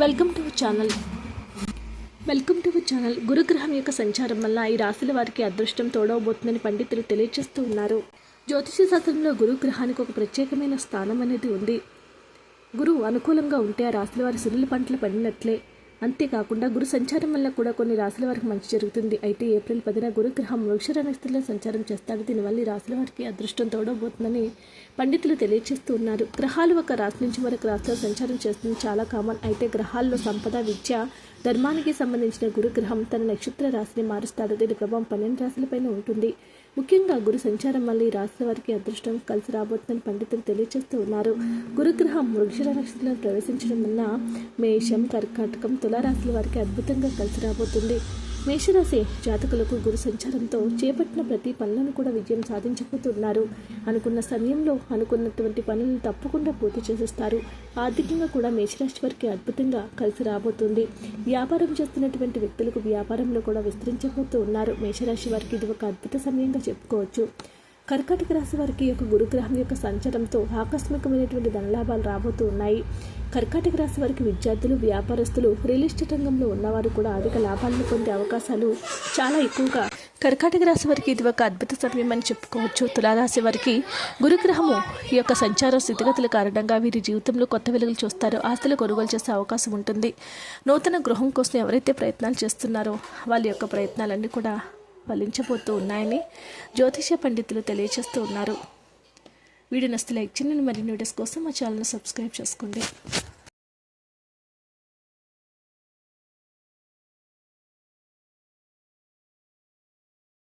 Welcome to channel. Welcome to channel. గురుగ్రహం యొక్క సంచారం వల్ల ఈ రాశుల వారికి అదృష్టం తోడవబోతుందని పండితులు తెలియజేస్తూ ఉన్నారు. జ్యోతిష శాస్త్రంలో గురుగ్రహానికి ఒక ప్రత్యేకమైన స్థానం అనేది ఉంది. గురువు అనుకూలంగా ఉంటే ఆ రాశుల వారి సురుల పంటలు పండినట్లే. అంతేకాకుండా గురు సంచారం వల్ల కూడా కొన్ని రాశుల వారికి మంచి జరుగుతుంది. అయితే ఏప్రిల్ పదిన గురుగ్రహం వృక్షర నక్షత్రంలో సంచారం చేస్తాడు. దీనివల్ల ఈ రాశుల వారికి అదృష్టం తోడబోతుందని పండితులు తెలియజేస్తూ ఉన్నారు. గ్రహాలు ఒక రాశి నుంచి మరొక రాశిలో సంచారం చేస్తుంది. చాలా కామన్. అయితే గ్రహాల్లో సంపద విద్య ధర్మానికి సంబంధించిన గురుగ్రహం తన నక్షత్ర రాశిని మారుస్తాడు. దీని ప్రభావం పన్నెండు రాశులపైన ఉంటుంది. ముఖ్యంగా గురు సంచారం వల్ల ఈ రాశుల వారికి అదృష్టం కలిసి రాబోతుందని పండితులు తెలియజేస్తూ ఉన్నారు. గురుగ్రహం వృక్షల నక్షత్రంలో ప్రవేశించడం వల్ల మేషం కర్కాటకం తులారాశుల వారికి అద్భుతంగా కలిసి రాబోతుంది. మేషరాశి జాతకులకు గురు సంచారంతో చేపట్టిన ప్రతి పనులను కూడా విజయం సాధించబోతున్నారు. అనుకున్న సమయంలో అనుకున్నటువంటి పనులను తప్పకుండా పూర్తి చేసేస్తారు. ఆర్థికంగా కూడా మేషరాశి వారికి అద్భుతంగా కలిసి రాబోతుంది. వ్యాపారం చేస్తున్నటువంటి వ్యక్తులకు వ్యాపారంలో కూడా విస్తరించబోతూ ఉన్నారు. మేషరాశి వారికి ఇది ఒక అద్భుత సమయంగా చెప్పుకోవచ్చు. కర్కాటక రాశి వారికి యొక్క గురుగ్రహం యొక్క సంచారంతో ఆకస్మికమైనటువంటి ధనలాభాలు రాబోతూ ఉన్నాయి. కర్కాటక రాశి వారికి విద్యార్థులు వ్యాపారస్తులు రియల్ ఎస్టేట్ రంగంలో ఉన్నవారు కూడా అధిక లాభాలను పొందే అవకాశాలు చాలా ఎక్కువగా. కర్కాటక రాశి వారికి ఇది ఒక అద్భుత సమయం అని చెప్పుకోవచ్చు. తులారాశి వారికి గురుగ్రహము ఈ యొక్క సంచార స్థితిగతుల కారణంగా వీరి జీవితంలో కొత్త వెలుగులు చూస్తారు. ఆస్తులు కొనుగోలు చేసే అవకాశం ఉంటుంది. నూతన గృహం కోసం ఎవరైతే ప్రయత్నాలు చేస్తున్నారో వాళ్ళ యొక్క ప్రయత్నాలన్నీ కూడా ఫలించబోతూ ఉన్నాయని జ్యోతిష పండితులు తెలియజేస్తూ ఉన్నారు. వీడియో నస్తే లైక్ చేయండి. మరిన్ని వీడియోస్ కోసం మా ఛానల్ సబ్స్క్రైబ్ చేసుకోండి.